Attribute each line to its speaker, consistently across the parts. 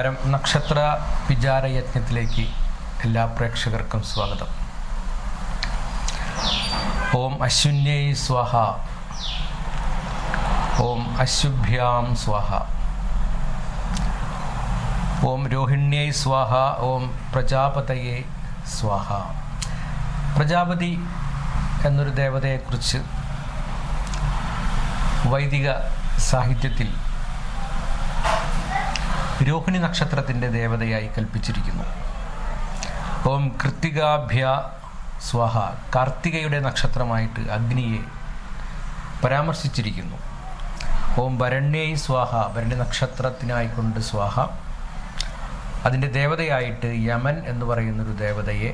Speaker 1: നമസ്കാരം. നക്ഷത്ര വിചാര യജ്ഞത്തിലേക്ക് എല്ലാ പ്രേക്ഷകർക്കും സ്വാഗതം. ഓം അശ്വിന്യൈ സ്വഹ. ഓം അശുഭ്യാം സ്വഹ. ഓം രോഹിണ്യൈ സ്വാഹ. ഓം പ്രജാപതയെ സ്വാഹ. പ്രജാപതി എന്നൊരു ദേവതയെക്കുറിച്ച് വൈദിക സാഹിത്യത്തിൽ രോഹിണി നക്ഷത്രത്തിന്റെ ദേവതയായി കൽപ്പിച്ചിരിക്കുന്നു. ഓം കൃത്തികാഭ്യ സ്വഹ കാർത്തികയുടെ നക്ഷത്രമായിട്ട് അഗ്നിയെ പരാമർശിച്ചിരിക്കുന്നു. ഓം വരണ്യേ സ്വാഹ ഭരണ്യ നക്ഷത്രത്തിനായിക്കൊണ്ട് സ്വാഹ. അതിന്റെ ദേവതയായിട്ട് യമൻ എന്ന് പറയുന്നൊരു ദേവതയെ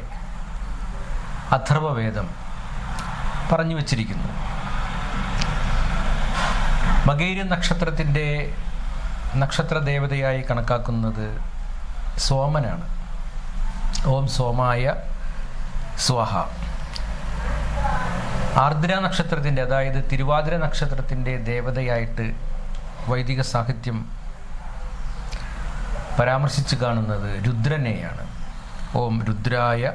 Speaker 1: അഥർവവേദം പറഞ്ഞു വച്ചിരിക്കുന്നു. മകേരി നക്ഷത്രത്തിന്റെ നക്ഷത്ര ദേവതയായി കണക്കാക്കുന്നത് സോമനാണ്. ഓം സോമായ സ്വാഹ. ആർദ്ര നക്ഷത്രത്തിന്റെ അതായത് തിരുവാതിര നക്ഷത്രത്തിന്റെ ദേവതയായിട്ട് വൈദിക സാഹിത്യം പരാമർശിച്ച് കാണുന്നത് രുദ്രനെയാണ്. ഓം രുദ്രായ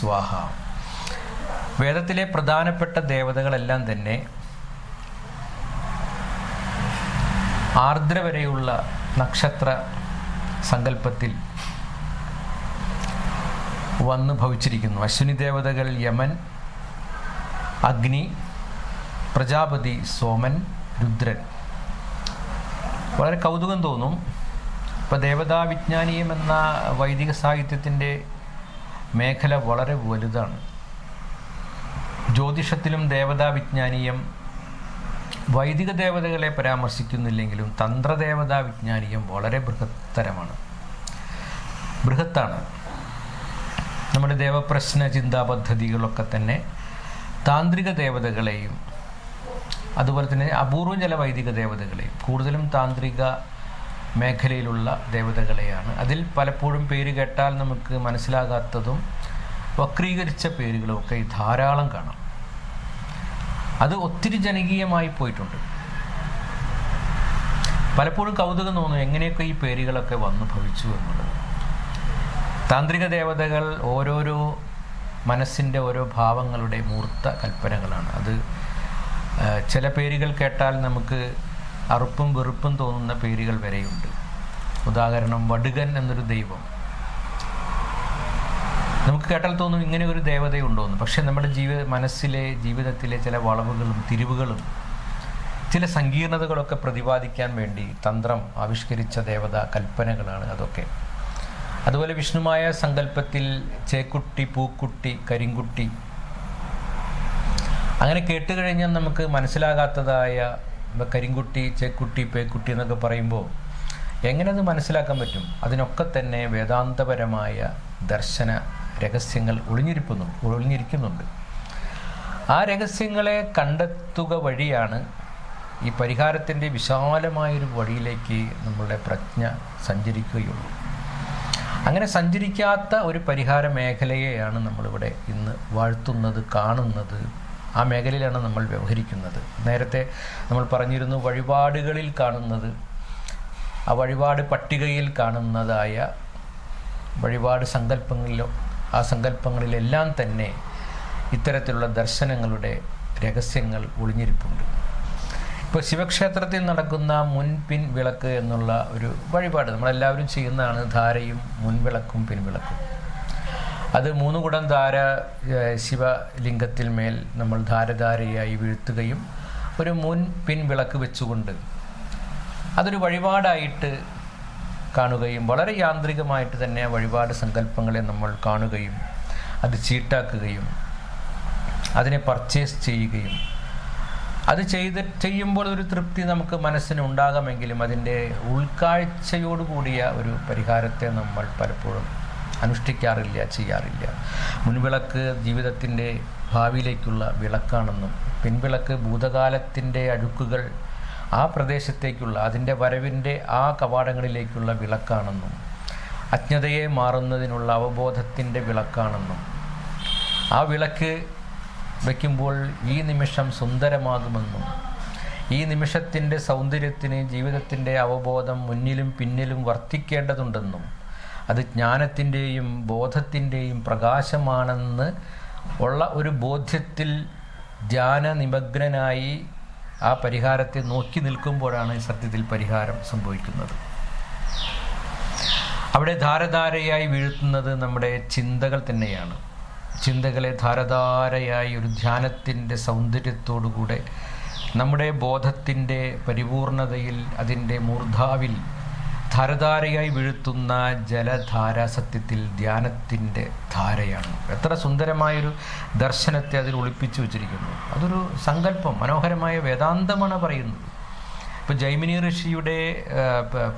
Speaker 1: സ്വാഹ. വേദത്തിലെ പ്രധാനപ്പെട്ട ദേവതകളെല്ലാം തന്നെ ആർദ്ര വരെയുള്ള നക്ഷത്ര സങ്കല്പത്തിൽ വന്ന് ഭവിച്ചിരിക്കുന്നു. അശ്വിനി ദേവതകൾ യമൻ അഗ്നി പ്രജാപതി സോമൻ രുദ്രൻ. വളരെ കൗതുകം തോന്നും. ഇപ്പോൾ ദേവതാ വിജ്ഞാനീയം എന്ന വൈദിക സാഹിത്യത്തിന്റെ മേഖല വളരെ വലുതാണ്. ജ്യോതിഷത്തിലും ദേവതാ വിജ്ഞാനീയം വൈദിക ദേവതകളെ പരാമർശിക്കുന്നില്ലെങ്കിലും തന്ത്രദേവതാ വിജ്ഞാനീയം വളരെ ബൃഹത്തരമാണ്. ബൃഹത്താണ്. നമ്മുടെ ദേവപ്രശ്ന ചിന്താ പദ്ധതികളൊക്കെ തന്നെ താന്ത്രിക ദേവതകളെയും അതുപോലെ തന്നെ അപൂർവം ചില വൈദിക ദേവതകളെയും കൂടുതലും താന്ത്രിക മേഖലയിലുള്ള ദേവതകളെയാണ്. അതിൽ പലപ്പോഴും പേര് കേട്ടാൽ നമുക്ക് മനസ്സിലാകാത്തതും വക്രീകരിച്ച പേരുകളുമൊക്കെ ധാരാളം കാണാം. അത് ഒത്തിരി ജനകീയമായി പോയിട്ടുണ്ട്. പലപ്പോഴും കൗതുകം തോന്നും എങ്ങനെയൊക്കെ ഈ പേരുകളൊക്കെ വന്നു ഭവിച്ചു എന്നുള്ളത്. താന്ത്രിക ദേവതകൾ ഓരോരോ മനസ്സിന്റെ ഓരോ ഭാവങ്ങളുടെ മൂർത്ത കൽപ്പനകളാണ്. അത് ചില പേരുകൾ കേട്ടാൽ നമുക്ക് അറുപ്പും വെറുപ്പും തോന്നുന്ന പേരുകൾ വരെയുണ്ട്. ഉദാഹരണം വടുകൻ എന്നൊരു ദൈവം. നമുക്ക് കേട്ടാൽ തോന്നും ഇങ്ങനെ ഒരു ദേവതയുണ്ടോന്ന്. പക്ഷേ നമ്മുടെ ജീവിത മനസ്സിലെ ജീവിതത്തിലെ ചില വളവുകളും തിരിവുകളും ചില സങ്കീർണതകളൊക്കെ പ്രതിപാദിക്കാൻ വേണ്ടി തന്ത്രം ആവിഷ്കരിച്ച ദേവത കൽപ്പനകളാണ് അതൊക്കെ. അതുപോലെ വിഷ്ണുമായ സങ്കല്പത്തിൽ ചേക്കുട്ടി പൂക്കുട്ടി കരിങ്കുട്ടി. അങ്ങനെ കേട്ട് കഴിഞ്ഞാൽ നമുക്ക് മനസ്സിലാകാത്തതായ കരിങ്കുട്ടി ചേക്കുട്ടി പേക്കുട്ടി എന്നൊക്കെ പറയുമ്പോൾ എങ്ങനെ അത് മനസ്സിലാക്കാൻ പറ്റും? അതിനൊക്കെ തന്നെ വേദാന്തപരമായ ദർശന രഹസ്യങ്ങൾ ഒളിഞ്ഞിരിക്കുന്നു ഒളിഞ്ഞിരിക്കുന്നുണ്ട്. ആ രഹസ്യങ്ങളെ കണ്ടെത്തുക വഴിയാണ് ഈ പരിഹാരത്തിന്റെ വിശാലമായൊരു വഴിയിലേക്ക് നമ്മളുടെ പ്രജ്ഞ സഞ്ചരിക്കുകയുള്ളൂ. അങ്ങനെ സഞ്ചരിക്കാത്ത ഒരു പരിഹാര മേഖലയെയാണ് നമ്മളിവിടെ ഇന്ന് വാഴ്ത്തുന്നത് കാണുന്നത്. ആ മേഖലയിലാണ് നമ്മൾ വ്യവഹരിക്കുന്നത്. നേരത്തെ നമ്മൾ പറഞ്ഞിരുന്നു വഴിപാടുകളിൽ കാണുന്നത്. ആ വഴിപാട് പട്ടികയിൽ കാണുന്നതായ വഴിപാട് സങ്കല്പങ്ങളിലോ ആ സങ്കല്പങ്ങളിലെല്ലാം തന്നെ ഇത്തരത്തിലുള്ള ദർശനങ്ങളുടെ രഹസ്യങ്ങൾ ഒളിഞ്ഞിരിപ്പുണ്ട്. ഇപ്പോൾ ശിവക്ഷേത്രത്തിൽ നടക്കുന്ന മുൻപിൻ വിളക്ക് എന്നുള്ള ഒരു വഴിപാട് നമ്മളെല്ലാവരും ചെയ്യുന്നതാണ്. ധാരയും മുൻവിളക്കും പിൻവിളക്കും. അത് മൂന്ന് കുടം ധാര ശിവലിംഗത്തിൽ മേൽ നമ്മൾ ധാരധാരയായി വീഴ്ത്തുകയും ഒരു മുൻ പിൻ വിളക്ക് വെച്ചുകൊണ്ട് അതൊരു വഴിപാടായിട്ട് കാണുകയും വളരെ യാന്ത്രികമായിട്ട് തന്നെ വഴിപാട് സങ്കല്പങ്ങളെ നമ്മൾ കാണുകയും അത് ചീട്ടാക്കുകയും അതിനെ പർച്ചേസ് ചെയ്യുകയും അത് ചെയ്ത് ചെയ്യുമ്പോൾ ഒരു തൃപ്തി നമുക്ക് മനസ്സിന് ഉണ്ടാകാമെങ്കിലും അതിന്റെ ഉൾക്കാഴ്ചയോടുകൂടിയ ഒരു പരിഹാരത്തെ നമ്മൾ പലപ്പോഴും അനുഷ്ഠിക്കാറില്ല ചെയ്യാറില്ല. മുൻവിളക്ക് ജീവിതത്തിന്റെ ഭാവിയിലേക്കുള്ള വിളക്കാണെന്നും പിൻവിളക്ക് ഭൂതകാലത്തിന്റെ അഴുക്കുകൾ ആ പ്രദേശത്തേക്കുള്ള അതിന്റെ വരവിന്റെ ആ കവാടങ്ങളിലേക്കുള്ള വിളക്കാണെന്നും അജ്ഞതയെ മാറുന്നതിനുള്ള അവബോധത്തിന്റെ വിളക്കാണെന്നും. ആ വിളക്ക് വയ്ക്കുമ്പോൾ ഈ നിമിഷം സുന്ദരമാകുമെന്നും ഈ നിമിഷത്തിന്റെ സൗന്ദര്യത്തിന് ജീവിതത്തിന്റെ അവബോധം മുന്നിലും പിന്നിലും വർത്തിക്കേണ്ടതുണ്ടെന്നും അത് ജ്ഞാനത്തിന്റെയും ബോധത്തിന്റെയും പ്രകാശമാണെന്ന് ഉള്ള ഒരു ബോധ്യത്തിൽ ധ്യാന നിമഗ്നനായി ആ പരിഹാരത്തെ നോക്കി നിൽക്കുമ്പോഴാണ് സത്യത്തിൽ പരിഹാരം സംഭവിക്കുന്നത്. അവിടെ ധാരധാരയായി വീഴ്ത്തുന്നത് നമ്മുടെ ചിന്തകൾ തന്നെയാണ്. ചിന്തകളെ ധാരധാരയായി ഒരു ധ്യാനത്തിന്റെ സൗന്ദര്യത്തോടുകൂടെ നമ്മുടെ ബോധത്തിന്റെ പരിപൂർണതയിൽ അതിന്റെ മൂർധാവിൽ ധാരധാരയായി വീഴ്ത്തുന്ന ജലധാര സത്യത്തിൽ ധ്യാനത്തിന്റെ ധാരയാണ്. എത്ര സുന്ദരമായൊരു ദർശനത്തെ അതിൽ ഒളിപ്പിച്ചു വച്ചിരിക്കുന്നു. അതൊരു സങ്കല്പം മനോഹരമായ വേദാന്തമാണ് പറയുന്നത്. ഇപ്പോൾ ജൈമിനി ഋഷിയുടെ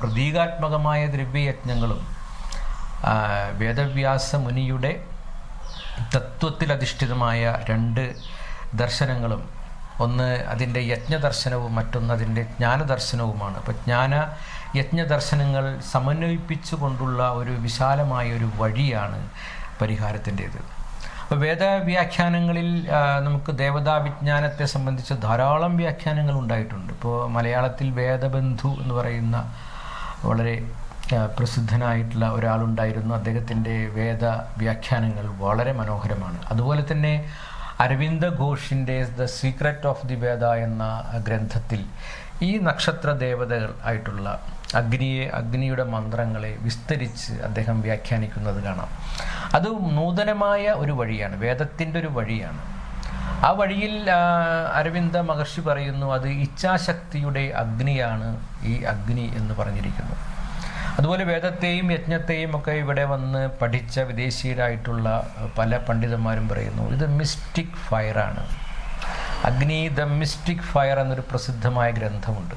Speaker 1: പ്രതീകാത്മകമായ ദ്രവ്യയജ്ഞങ്ങളും വേദവ്യാസ മുനിയുടെ തത്വത്തിൽ അധിഷ്ഠിതമായ രണ്ട് ദർശനങ്ങളും ഒന്ന് അതിന്റെ യജ്ഞദർശനവും മറ്റൊന്ന് അതിന്റെ ജ്ഞാനദർശനവുമാണ്. അപ്പോൾ ജ്ഞാന യജ്ഞദർശനങ്ങൾ സമന്വയിപ്പിച്ചു കൊണ്ടുള്ള ഒരു വിശാലമായ ഒരു വഴിയാണ് പരിഹാരത്തിന്റേത്. അപ്പോൾ വേദവ്യാഖ്യാനങ്ങളിൽ നമുക്ക് ദേവതാ വിജ്ഞാനത്തെ സംബന്ധിച്ച് ധാരാളം വ്യാഖ്യാനങ്ങൾ ഉണ്ടായിട്ടുണ്ട്. ഇപ്പോൾ മലയാളത്തിൽ വേദബന്ധു എന്ന് പറയുന്ന വളരെ പ്രസിദ്ധനായിട്ടുള്ള ഒരാളുണ്ടായിരുന്നു. അദ്ദേഹത്തിന്റെ വേദ വ്യാഖ്യാനങ്ങൾ വളരെ മനോഹരമാണ്. അതുപോലെ തന്നെ Aravinda ഘോഷിന്റെ the secret of the Veda എന്ന ഗ്രന്ഥത്തിൽ ഈ നക്ഷത്ര ദേവതകൾ ആയിട്ടുള്ള അഗ്നിയെ അഗ്നിയുടെ മന്ത്രങ്ങളെ വിസ്തരിച്ച് അദ്ദേഹം വ്യാഖ്യാനിക്കുന്നത് കാണാം. അത് നൂതനമായ ഒരു വഴിയാണ് വേദത്തിന്റെ ഒരു വഴിയാണ്. ആ വഴിയിൽ അരവിന്ദ മഹർഷി പറയുന്നു അത് ഇച്ഛാശക്തിയുടെ അഗ്നിയാണ് ഈ അഗ്നി എന്ന് പറഞ്ഞിരിക്കുന്നു. അതുപോലെ വേദത്തെയും യജ്ഞത്തെയും ഒക്കെ ഇവിടെ വന്ന് പഠിച്ച വിദേശീയരായിട്ടുള്ള പല പണ്ഡിതന്മാരും പറയുന്നു ഇത് മിസ്റ്റിക് ഫയറാണ് അഗ്നി ദ മിസ്റ്റിക് ഫയർ എന്നൊരു പ്രസിദ്ധമായ ഗ്രന്ഥമുണ്ട്.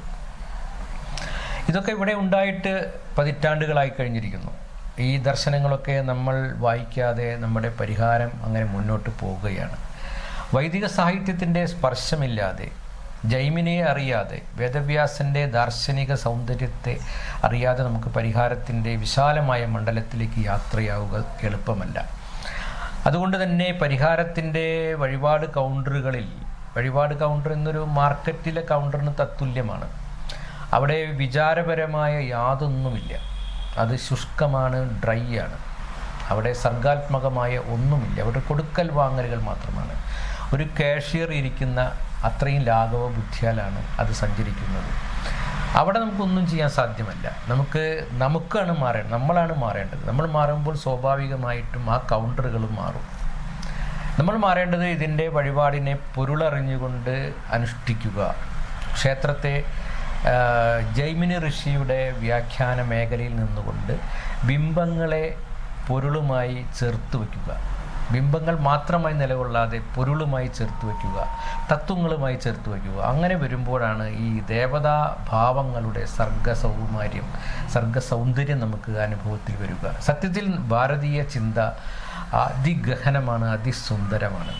Speaker 1: ഇതൊക്കെ ഇവിടെ ഉണ്ടായിട്ട് പതിറ്റാണ്ടുകളായി കഴിഞ്ഞിരിക്കുന്നു. ഈ ദർശനങ്ങളൊക്കെ നമ്മൾ വായിക്കാതെ നമ്മുടെ പരിഹാരം അങ്ങനെ മുന്നോട്ട് പോവുകയാണ്. വൈദിക സാഹിത്യത്തിന്റെ സ്പർശമില്ലാതെ ജൈമിനെ അറിയാതെ വേദവ്യാസന്റെ ദാർശനിക സൗന്ദര്യത്തെ അറിയാതെ നമുക്ക് പരിഹാരത്തിന്റെ വിശാലമായ മണ്ഡലത്തിലേക്ക് യാത്രയാവുക എളുപ്പമല്ല. അതുകൊണ്ട് തന്നെ പരിഹാരത്തിന്റെ വഴിപാട് കൗണ്ടറുകളിൽ വഴിപാട് കൗണ്ടർ എന്നൊരു മാർക്കറ്റിലെ കൗണ്ടറിന് തത്തുല്യമാണ്. അവിടെ വിചാരപരമായ യാതൊന്നുമില്ല. അത് ശുഷ്കമാണ് ഡ്രൈ ആണ് അവിടെ സർഗാത്മകമായ ഒന്നുമില്ല. അവിടെ കൊടുക്കൽ വാങ്ങലുകൾ മാത്രമാണ്. ഒരു കാഷ്യർ ഇരിക്കുന്ന അത്രയും ലാഘവ ബുദ്ധിയാലാണ് അത് സഞ്ചരിക്കുന്നത്. അവിടെ നമുക്കൊന്നും ചെയ്യാൻ സാധ്യമല്ല. നമുക്ക് നമുക്കാണ് മാറേണ്ടത് നമ്മളാണ് മാറേണ്ടത്. നമ്മൾ മാറുമ്പോൾ സ്വാഭാവികമായിട്ടും ആ കൗണ്ടറുകൾ മാറും. നമ്മൾ മാറേണ്ടത് ഇതിന്റെ വഴിപാടിനെ പൊരുളറിഞ്ഞുകൊണ്ട് അനുഷ്ഠിക്കുക. ക്ഷേത്രത്തെ ജൈമിനി ഋഷിയുടെ വ്യാഖ്യാന മേഖലയിൽ നിന്നുകൊണ്ട് ബിംബങ്ങളെ പൊരുളുമായി ചേർത്ത് വയ്ക്കുക. ബിംബങ്ങൾ മാത്രമായി നിലകൊള്ളാതെ പൊരുളുമായി ചേർത്ത് വയ്ക്കുക തത്വങ്ങളുമായി ചേർത്ത് വയ്ക്കുക. അങ്ങനെ വരുമ്പോഴാണ് ഈ ദേവതാ ഭാവങ്ങളുടെ സർഗസൗകുമാര്യം സർഗസൗന്ദര്യം നമുക്ക് അനുഭവത്തിൽ വരിക. സത്യത്തിൽ ഭാരതീയ ചിന്ത അതിഗഹനമാണ് അതിസുന്ദരമാണ്.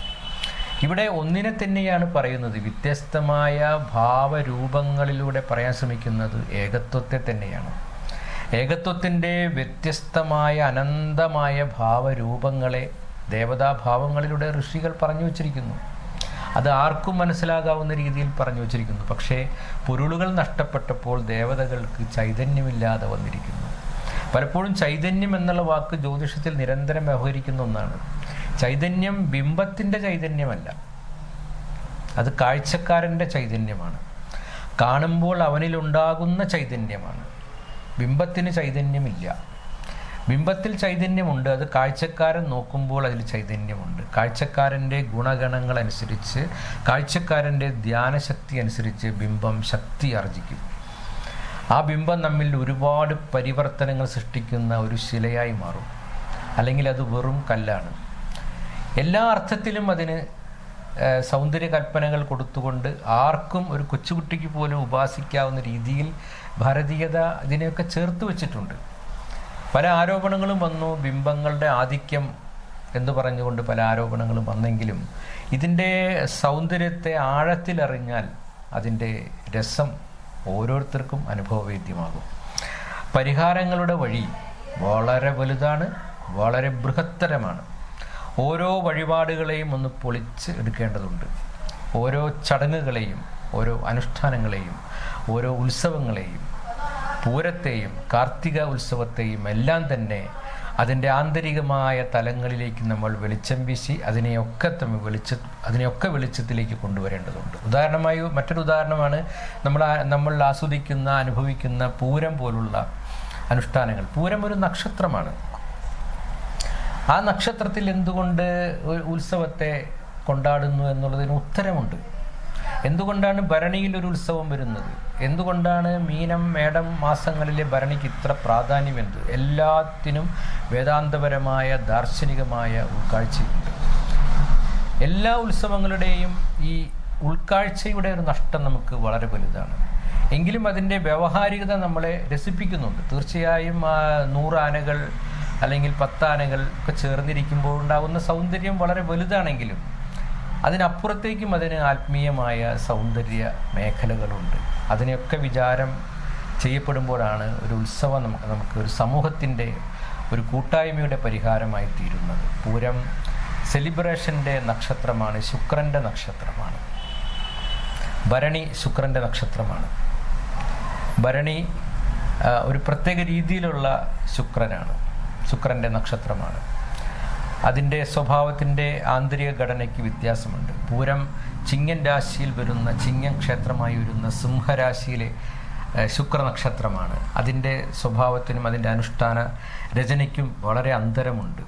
Speaker 1: ഇവിടെ ഒന്നിനെ തന്നെയാണ് പറയുന്നത്. വ്യത്യസ്തമായ ഭാവരൂപങ്ങളിലൂടെ പറയാൻ ശ്രമിക്കുന്നത് ഏകത്വത്തെ തന്നെയാണ്. ഏകത്വത്തിന്റെ വ്യത്യസ്തമായ അനന്തമായ ഭാവരൂപങ്ങളെ ദേവതാഭാവങ്ങളിലൂടെ ഋഷികൾ പറഞ്ഞു വച്ചിരിക്കുന്നു. അത് ആർക്കും മനസ്സിലാകാവുന്ന രീതിയിൽ പറഞ്ഞു വച്ചിരിക്കുന്നു. പക്ഷേ പൊരുളുകൾ നഷ്ടപ്പെട്ടപ്പോൾ ദേവതകൾക്ക് ചൈതന്യമില്ലാതെ വന്നിരിക്കുന്നു. പലപ്പോഴും ചൈതന്യം എന്നുള്ള വാക്ക് ജ്യോതിഷത്തിൽ നിരന്തരം വ്യവഹരിക്കുന്ന ഒന്നാണ്. ചൈതന്യം ബിംബത്തിന്റെ ചൈതന്യമല്ല. അത് കാഴ്ചക്കാരന്റെ ചൈതന്യമാണ്. കാണുമ്പോൾ അവനിലുണ്ടാകുന്ന ചൈതന്യമാണ്. ബിംബത്തിന് ചൈതന്യമില്ല. ബിംബത്തിൽ ചൈതന്യമുണ്ട്. അത് കാഴ്ചക്കാരൻ നോക്കുമ്പോൾ അതിൽ ചൈതന്യമുണ്ട്. കാഴ്ചക്കാരന്റെ ഗുണഗണങ്ങൾ അനുസരിച്ച് കാഴ്ചക്കാരന്റെ ധ്യാനശക്തി അനുസരിച്ച് ബിംബം ശക്തി ആർജിക്കും. ആ ബിംബം നമ്മിൽ ഒരുപാട് പരിവർത്തനങ്ങൾ സൃഷ്ടിക്കുന്ന ഒരു ശിലയായി മാറും. അല്ലെങ്കിൽ അത് വെറും കല്ലാണ്. എല്ലാ അർത്ഥത്തിലും അതിന് സൗന്ദര്യ കൽപ്പനകൾ കൊടുത്തുകൊണ്ട് ആർക്കും ഒരു കൊച്ചുകുട്ടിക്ക് പോലും ഉപാസിക്കാവുന്ന രീതിയിൽ ഭാരതീയത ഇതിനെയൊക്കെ ചേർത്ത് വെച്ചിട്ടുണ്ട്. പല ആരോപണങ്ങളും വന്നു. ബിംബങ്ങളുടെ ആധിക്യം എന്ന് പറഞ്ഞുകൊണ്ട് പല ആരോപണങ്ങളും വന്നെങ്കിലും ഇതിന്റെ സൗന്ദര്യത്തെ ആഴത്തിലറിഞ്ഞാൽ അതിന്റെ രസം ഓരോരുത്തർക്കും അനുഭവവേദ്യമാകും. പരിഹാരങ്ങളുടെ വഴി വളരെ വലുതാണ് വളരെ ബൃഹത്തരമാണ്. ഓരോ വഴിപാടുകളെയും ഒന്ന് പൊളിച്ച് എടുക്കേണ്ടതുണ്ട്. ഓരോ ചടങ്ങുകളെയും ഓരോ അനുഷ്ഠാനങ്ങളെയും ഓരോ ഉത്സവങ്ങളെയും പൂരത്തെയും കാർത്തിക ഉത്സവത്തെയും എല്ലാം തന്നെ അതിന്റെ ആന്തരികമായ തലങ്ങളിലേക്ക് നമ്മൾ വെളിച്ചം വീശി അതിനെയൊക്കെ തമ്മിൽ വെളിച്ച അതിനെയൊക്കെ വെളിച്ചത്തിലേക്ക് കൊണ്ടുവരേണ്ടതുണ്ട്. ഉദാഹരണമായി മറ്റൊരു ഉദാഹരണമാണ് നമ്മൾ നമ്മൾ ആസ്വദിക്കുന്ന അനുഭവിക്കുന്ന പൂരം പോലുള്ള അനുഷ്ഠാനങ്ങൾ. പൂരം ഒരു നക്ഷത്രമാണ്. ആ നക്ഷത്രത്തിൽ എന്തുകൊണ്ട് ഉത്സവത്തെ കൊണ്ടാടുന്നു എന്നുള്ളതിന് ഉത്തരമുണ്ട്. എന്തുകൊണ്ടാണ് ഭരണിയിൽ ഒരു ഉത്സവം വരുന്നത്? എന്തുകൊണ്ടാണ് മീനം മേടം മാസങ്ങളിലെ ഭരണിക്ക് ഇത്ര പ്രാധാന്യം എന്ത് എല്ലാത്തിനും വേദാന്തപരമായ ദാർശനികമായ ഉൾക്കാഴ്ചയുണ്ട്. എല്ലാ ഉത്സവങ്ങളുടെയും ഈ ഉൾക്കാഴ്ചയുടെ ഒരു നഷ്ടം നമുക്ക് വളരെ വലുതാണ്. എങ്കിലും അതിന്റെ വ്യവഹാരികത നമ്മളെ രസിപ്പിക്കുന്നുണ്ട്. തീർച്ചയായും നൂറാനകൾ അല്ലെങ്കിൽ പത്താനകൾ ഒക്കെ ചേർന്നിരിക്കുമ്പോൾ ഉണ്ടാകുന്ന സൗന്ദര്യം വളരെ വലുതാണെങ്കിലും അതിനപ്പുറത്തേക്കും അതിന് ആത്മീയമായ സൗന്ദര്യ മേഖലകളുണ്ട്. അതിനെയൊക്കെ വിചാരം ചെയ്യപ്പെടുമ്പോഴാണ് ഒരു ഉത്സവം നമുക്ക് നമുക്ക് ഒരു സമൂഹത്തിന്റെ ഒരു കൂട്ടായ്മയുടെ പരിഹാരമായി തീരുന്നത്. പൂരം സെലിബ്രേഷന്റെ നക്ഷത്രമാണ് ശുക്രന്റെ നക്ഷത്രമാണ്. ഭരണി ശുക്രന്റെ നക്ഷത്രമാണ്. ഭരണി ഒരു പ്രത്യേക രീതിയിലുള്ള ശുക്രനാണ് ശുക്രന്റെ നക്ഷത്രമാണ്. അതിന്റെ സ്വഭാവത്തിന്റെ ആന്തരിക ഘടനയ്ക്ക് വ്യത്യാസമുണ്ട്. പൂരം ചിങ്ങൻ രാശിയിൽ വരുന്ന ചിങ്ങൻ ക്ഷേത്രമായി വരുന്ന സിംഹരാശിയിലെ ശുക്രനക്ഷത്രമാണ്. അതിന്റെ സ്വഭാവത്തിനും അതിന്റെ അനുഷ്ഠാന രചനയ്ക്കും വളരെ അന്തരമുണ്ട്.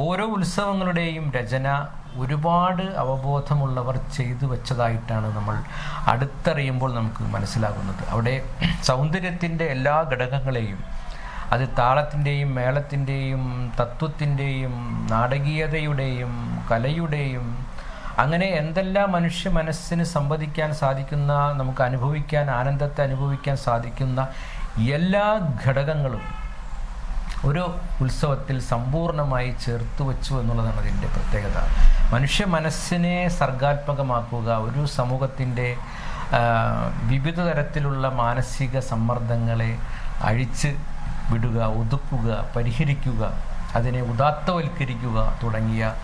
Speaker 1: ഓരോ ഉത്സവങ്ങളുടെയും രചന ഒരുപാട് അവബോധമുള്ളവർ ചെയ്തു വെച്ചതായിട്ടാണ് നമ്മൾ അടുത്തറിയുമ്പോൾ നമുക്ക് മനസ്സിലാകുന്നത്. അവിടെ സൗന്ദര്യത്തിന്റെ എല്ലാ ഘടകങ്ങളെയും അത് താളത്തിന്റെയും മേളത്തിന്റെയും തത്വത്തിന്റെയും നാടകീയതയുടെയും കലയുടെയും അങ്ങനെ എന്തെല്ലാം മനുഷ്യ മനസ്സിന് സംവദിക്കാൻ സാധിക്കുന്ന നമുക്ക് അനുഭവിക്കാൻ ആനന്ദത്തെ അനുഭവിക്കാൻ സാധിക്കുന്ന എല്ലാ ഘടകങ്ങളും ഒരു ഉത്സവത്തിൽ സമ്പൂർണമായി ചേർത്ത് വെച്ചു എന്നുള്ളതാണ് അതിന്റെ പ്രത്യേകത. മനുഷ്യ മനസ്സിനെ സർഗാത്മകമാക്കുക ഒരു സമൂഹത്തിന്റെ വിവിധ തരത്തിലുള്ള മാനസിക സമ്മർദ്ദങ്ങളെ അഴിച്ച് വിടുക ഒതുക്കുക പരിഹരിക്കുക അതിനെ ഉദാത്തവൽക്കരിക്കുക തുടങ്ങിയ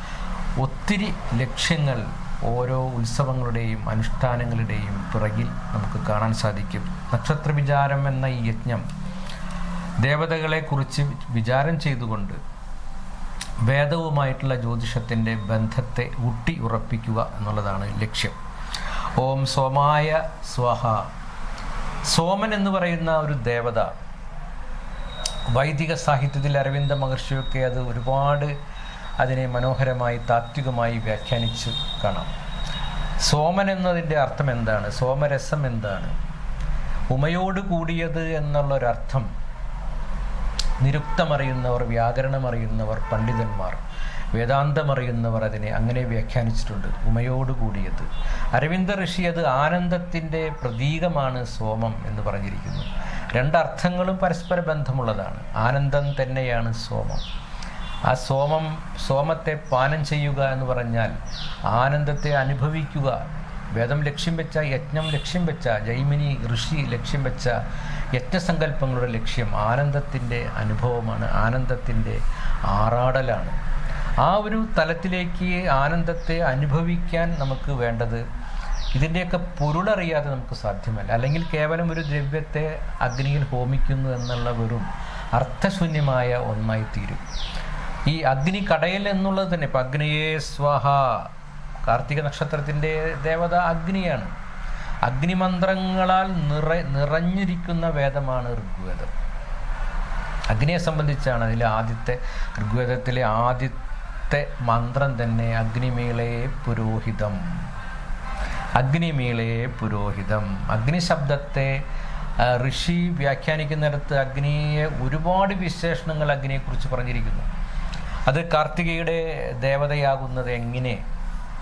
Speaker 1: ഒത്തിരി ലക്ഷ്യങ്ങൾ ഓരോ ഉത്സവങ്ങളുടെയും അനുഷ്ഠാനങ്ങളുടെയും പിറകിൽ നമുക്ക് കാണാൻ സാധിക്കും. നക്ഷത്ര വിചാരം എന്ന ഈ യജ്ഞം ദേവതകളെക്കുറിച്ച് വിചാരം ചെയ്തുകൊണ്ട് വേദവുമായിട്ടുള്ള ജ്യോതിഷത്തിന്റെ ബന്ധത്തെ ഊട്ടി ഉറപ്പിക്കുക എന്നുള്ളതാണ് ലക്ഷ്യം. ഓം സോമായ സ്വഹ. സോമൻ എന്ന് പറയുന്ന ഒരു ദേവത വൈദിക സാഹിത്യത്തിൽ അരവിന്ദ മഹർഷിയൊക്കെ അത് ഒരുപാട് അതിനെ മനോഹരമായി താത്വികമായി വ്യാഖ്യാനിച്ച് കാണാം. സോമൻ എന്നതിന്റെ അർത്ഥം എന്താണ്? സോമരസം എന്താണ്? ഉമയോട് കൂടിയത് എന്നുള്ളൊരർത്ഥം നിരുക്തമറിയുന്നവർ വ്യാകരണമറിയുന്നവർ പണ്ഡിതന്മാർ വേദാന്തമറിയുന്നവർ അതിനെ അങ്ങനെ വ്യാഖ്യാനിച്ചിട്ടുണ്ട്. ഉമയോട് കൂടിയത്. അരവിന്ദ ഋഷി അത് ആനന്ദത്തിന്റെ പ്രതീകമാണ് സോമം എന്ന് പറഞ്ഞിരിക്കുന്നു. രണ്ടർത്ഥങ്ങളും പരസ്പര ബന്ധമുള്ളതാണ്. ആനന്ദം തന്നെയാണ് സോമം. ആ സോമം സോമത്തെ പാനം ചെയ്യുക എന്ന് പറഞ്ഞാൽ ആനന്ദത്തെ അനുഭവിക്കുക. വേദം ലക്ഷ്യം വെച്ച യജ്ഞം ലക്ഷ്യം വെച്ച ജൈമിനി ഋഷി ലക്ഷ്യം വെച്ച യജ്ഞസങ്കല്പങ്ങളുടെ ലക്ഷ്യം ആനന്ദത്തിന്റെ അനുഭവമാണ് ആനന്ദത്തിന്റെ ആറാടലാണ്. ആ ഒരു തലത്തിലേക്ക് ആനന്ദത്തെ അനുഭവിക്കാൻ നമുക്ക് വേണ്ടത് ഇതിന്റെയൊക്കെ പൊരുളറിയാതെ നമുക്ക് സാധ്യമല്ല. അല്ലെങ്കിൽ കേവലം ഒരു ദ്രവ്യത്തെ അഗ്നിയിൽ ഹോമിക്കുന്നു എന്നുള്ള വെറും അർത്ഥശൂന്യമായ ഒന്നായി തീരും ഈ അഗ്നി കടയൽ എന്നുള്ളത് തന്നെ ഇപ്പം അഗ്നിയേ സ്വഹ. കാർത്തിക നക്ഷത്രത്തിന്റെ ദേവത അഗ്നിയാണ്. അഗ്നിമന്ത്രങ്ങളാൽ നിറ നിറഞ്ഞിരിക്കുന്ന വേദമാണ് ഋഗ്വേദം. അഗ്നിയെ സംബന്ധിച്ചാണ് അതിലെ ആദ്യത്തെ ഋഗ്വേദത്തിലെ ആദ്യത്തെ മന്ത്രം തന്നെ അഗ്നിമേളയെ പുരോഹിതം. അഗ്നിമീളേ പുരോഹിതം. അഗ്നി ശബ്ദത്തെ ഋഷി വ്യാഖ്യാനിക്കുന്നിടത്ത് അഗ്നിയെ ഒരുപാട് വിശേഷണങ്ങൾ അഗ്നിയെക്കുറിച്ച് പറഞ്ഞിരിക്കുന്നു. അത് കാർത്തികയുടെ ദേവതയാകുന്നത് എങ്ങനെ?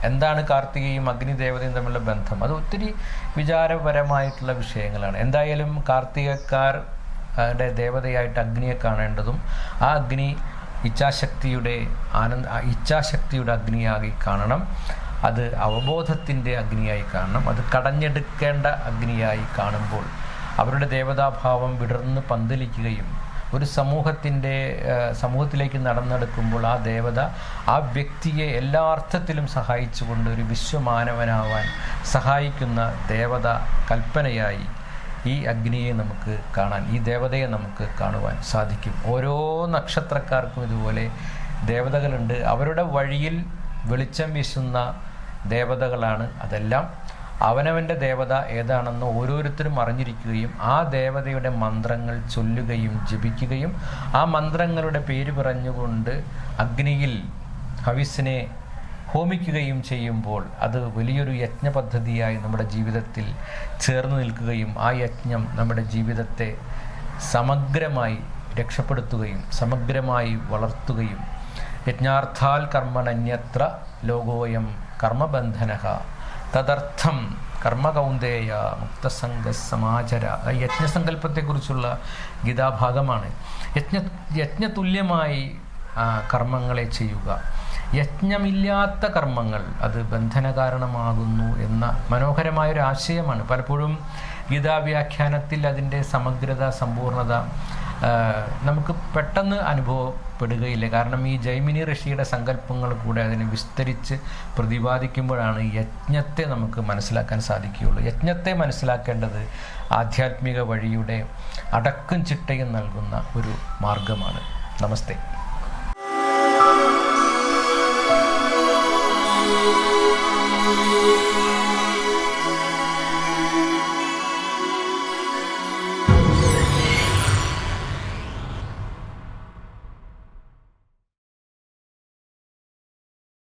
Speaker 1: എന്താണ് കാർത്തികയും അഗ്നി ദേവതയും തമ്മിലുള്ള ബന്ധം? അത് ഒത്തിരി വിചാരപരമായിട്ടുള്ള വിഷയങ്ങളാണ്. എന്തായാലും കാർത്തികക്കാർ ദേവതയായിട്ട് അഗ്നിയെ കാണേണ്ടതും ആ അഗ്നി ഇച്ഛാശക്തിയുടെ ആനന്ദ ഇച്ഛാശക്തിയുടെ അഗ്നിയായി കാണണം. അത് അവബോധത്തിന്റെ അഗ്നിയായി കാണണം. അത് കടഞ്ഞെടുക്കേണ്ട അഗ്നിയായി കാണുമ്പോൾ അവരുടെ ദേവതാഭാവം വിടർന്ന് പന്തലിക്കുകയും ഒരു സമൂഹത്തിന്റെ സമൂഹത്തിലേക്ക് നടന്നെടുക്കുമ്പോൾ ആ ദേവത ആ വ്യക്തിയെ എല്ലാ അർത്ഥത്തിലും സഹായിച്ചുകൊണ്ട് ഒരു വിശ്വമാനവനാവാൻ സഹായിക്കുന്ന ദേവത കൽപ്പനയായി ഈ അഗ്നിയെ നമുക്ക് കാണാൻ ഈ ദേവതയെ നമുക്ക് കാണുവാൻ സാധിക്കും. ഓരോ നക്ഷത്രക്കാർക്കും ഇതുപോലെ ദേവതകളുണ്ട്. അവരുടെ വഴിയിൽ വെളിച്ചം വീശുന്ന ദേവതകളാണ് അതെല്ലാം. അവനവന്റെ ദേവത ഏതാണെന്ന് ഓരോരുത്തരും അറിഞ്ഞിരിക്കുകയും ആ ദേവതയുടെ മന്ത്രങ്ങൾ ചൊല്ലുകയും ജപിക്കുകയും ആ മന്ത്രങ്ങളുടെ പേര് പറഞ്ഞുകൊണ്ട് അഗ്നിയിൽ ഹവിസിനെ ഹോമിക്കുകയും ചെയ്യുമ്പോൾ അത് വലിയൊരു യജ്ഞ പദ്ധതിയായി നമ്മുടെ ജീവിതത്തിൽ ചേർന്ന് നിൽക്കുകയും ആ യജ്ഞം നമ്മുടെ ജീവിതത്തെ സമഗ്രമായി രക്ഷപ്പെടുത്തുകയും സമഗ്രമായി വളർത്തുകയും. യജ്ഞാർത്ഥാൽ കർമ്മണന്യത്ര ലോകോയം കർമ്മബന്ധനഃ തദർത്ഥം കർമ്മകൗന്ദേയ മുക്തസംഗ സമാചര യജ്ഞസങ്കല്പത്തെക്കുറിച്ചുള്ള ഗീതാഭാഗമാണ്. യജ്ഞ യജ്ഞതുല്യമായി കർമ്മങ്ങളെ ചെയ്യുക. യജ്ഞമില്ലാത്ത കർമ്മങ്ങൾ അത് ബന്ധനകാരണമാകുന്നു എന്ന മനോഹരമായൊരു ആശയമാണ് പലപ്പോഴും ഗീതാവ്യാഖ്യാനത്തിൽ അതിന്റെ സമഗ്രത സമ്പൂർണത നമുക്ക് പെട്ടെന്ന് അനുഭവപ്പെടുകയില്ല കാരണം ഈ ജൈമിനി ഋഷിയുടെ സങ്കല്പങ്ങൾ കൂടെ അതിനെ വിസ്തരിച്ച് പ്രതിപാദിക്കുമ്പോഴാണ് യജ്ഞത്തെ നമുക്ക് മനസ്സിലാക്കാൻ സാധിക്കുകയുള്ളൂ. യജ്ഞത്തെ മനസ്സിലാക്കേണ്ടത് ആധ്യാത്മിക വഴിയുടെ അടക്കും ചിട്ടയും നൽകുന്ന ഒരു മാർഗമാണ്. നമസ്തേ.